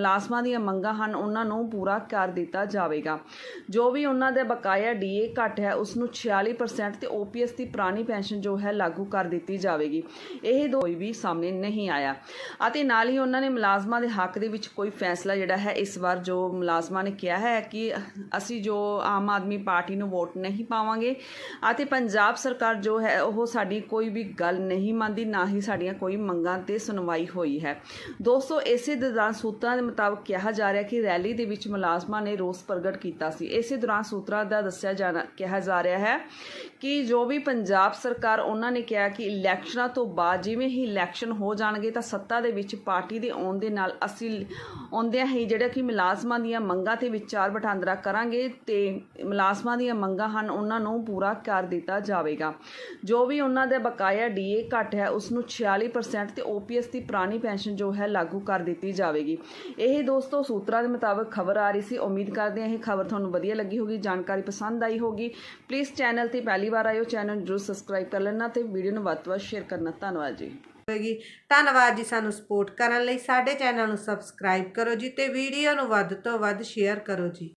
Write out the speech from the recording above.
ਮੁਲਾਜ਼ਮਾਂ ਦੀਆਂ ਮੰਗਾਂ ਹਨ, ਉਹਨਾਂ ਨੂੰ ਪੂਰਾ ਕਰ ਦਿੱਤਾ ਜਾਵੇਗਾ। ਜੋ ਵੀ ਉਹਨਾਂ ਦੇ ਬਕਾਇਆ ਡੀਏ ਘੱਟ ਹੈ, ਉਸ ਨੂੰ 46% ਤੇ ਓਪੀਐਸ ਦੀ ਪੁਰਾਣੀ ਪੈਨਸ਼ਨ ਜੋ ਹੈ, ਲਾਗੂ ਕਰ ਦਿੱਤੀ ਜਾਵੇਗੀ। ਇਹ ਦੋ ਵੀ ਸਾਹਮਣੇ ਨਹੀਂ ਆਇਆ। ਅਤੇ ਨਾਲ ਹੀ ਉਹਨਾਂ ਨੇ ਮੁਲਾਜ਼ਮਾਂ ਦੇ ਹੱਕ ਦੇ ਵਿੱਚ ਕੋਈ ਫੈਸਲਾ ਜਿਹੜਾ ਹੈ, ਇਸ ਵਾਰ ਜੋ ਮੁਲਾਜ਼ਮਾਂ ਨੇ ਕਿਹਾ ਹੈ ਕਿ ਅਸੀਂ ਜੋ ਆਮ ਆਦਮੀ ਪਾਰਟੀ ਨੂੰ ਵੋਟ ਨਹੀਂ ਪਾਵਾਂਗੇ ਅਤੇ ਪੰਜਾਬ ਸਰਕਾਰ ਜੋ ਹੈ, ਉਹ ਸਾਡੀ ਕੋਈ ਵੀ ਗੱਲ ਨਹੀਂ ਮੰਨਦੀ, ਨਾ ਹੀ ਸਾਡੀਆਂ ਕੋਈ ਮੰਗਾਂ ਤੇ ਸੁਣਵਾਈ ਹੋਈ ਹੈ। ਦੋਸਤੋ, ਇਸੇ ਦੌਰਾਨ ਸੂਤਰਾਂ ਦੇ ਮੁਤਾਬਕ ਕਿਹਾ ਜਾ ਰਿਹਾ ਕਿ ਰੈਲੀ ਦੇ ਵਿੱਚ ਮੁਲਾਜ਼ਮਾਂ ਨੇ ਰੋਸ ਪ੍ਰਗਟ ਕੀਤਾ ਸੀ। ਇਸੇ ਦੌਰਾਨ ਸੂਤਰਾਂ ਦਾ ਦੱਸਿਆ ਜਾਣਾ ਕਿਹਾ ਜਾ ਰਿਹਾ ਹੈ ਕਿ ਜੋ ਵੀ ਪੰਜਾਬ ਸਰਕਾਰ ਉਹਨਾਂ ਨੇ ਕਿਹਾ ਕਿ ਇਲੈਕਸ਼ਨਾਂ ਤੋਂ ਬਾਅਦ ਜਿਵੇਂ ਹੀ ਇਲੈਕਸ਼ਨ ਹੋ ਜਾਣਗੇ ਤਾਂ ਸੱਤਾ ਦੇ ਵਿੱਚ ਪਾਰਟੀ ਦੇ ਆਉਣ ਦੇ ਨਾਲ ਅਸੀਂ ਆਉਂਦਿਆਂ ਹੀ ਜਿਹੜਾ ਕਿ ਮੁਲਾਜ਼ਮਾਂ ਦੀਆਂ ਮੰਗਾਂ ਤੇ ਵਿਚਾਰ ਵਟਾਂਦਰਾ ਕਰਾਂਗੇ ਤੇ ਮੁਲਾਜ਼ਮਾਂ ਦੀਆਂ ਮੰਗਾਂ ਹਨ, ਉਹਨਾਂ ਨੂੰ ਪੂਰਾ ਕਰ ਦਿੱਤਾ ਜਾਵੇਗਾ। ਜੋ ਵੀ ਉਹਨਾਂ ਦਾ ਬਕਾਇਆ ਡੀਏ ਘੱਟ ਹੈ, ਉਸ ਨੂੰ 46% ਤੇ ਓਪੀਐਸ ਦੀ ਪੁਰਾਣੀ ਪੈਨਸ਼ਨ ਜੋ ਹੈ ਲਾਗੂ ਕਰ ਦਿੱਤੀ ਜਾਵੇਗੀ। ਇਹ ਦੋਸਤੋ ਸੂਤਰਾਂ ਦੇ ਮੁਤਾਬਕ ਖਬਰ ਆ ਰਹੀ ਸੀ। ਉਮੀਦ ਕਰਦੇ ਹਾਂ ਇਹ ਖਬਰ ਤੁਹਾਨੂੰ ਵਧੀਆ ਲੱਗੀ ਹੋਗੀ, ਜਾਣਕਾਰੀ ਪਸੰਦ ਆਈ ਹੋਗੀ। ਪਲੀਜ਼ ਚੈਨਲ ਤੇ ਪਹਿਲੀ ਵਾਰ ਆਇਓ ਚੈਨਲ ਜਰੂਰ ਸਬਸਕ੍ਰਾਈਬ ਕਰ ਲੈਣਾ ਤੇ ਵੀਡੀਓ ਨੂੰ ਵੱਧ ਤੋਂ ਵੱਧ ਸ਼ੇਅਰ ਕਰਨਾ। ਧੰਨਵਾਦ ਜੀ। ਹੋਏਗੀ। ਧੰਨਵਾਦ ਜੀ ਸਾਨੂੰ ਸਪੋਰਟ ਕਰਨ ਲਈ। ਸਾਡੇ ਚੈਨਲ ਨੂੰ ਸਬਸਕ੍ਰਾਈਬ ਕਰੋ ਜੀ ਤੇ ਵੀਡੀਓ ਨੂੰ ਵੱਧ ਤੋਂ ਵੱਧ ਸ਼ੇਅਰ ਕਰੋ ਜੀ।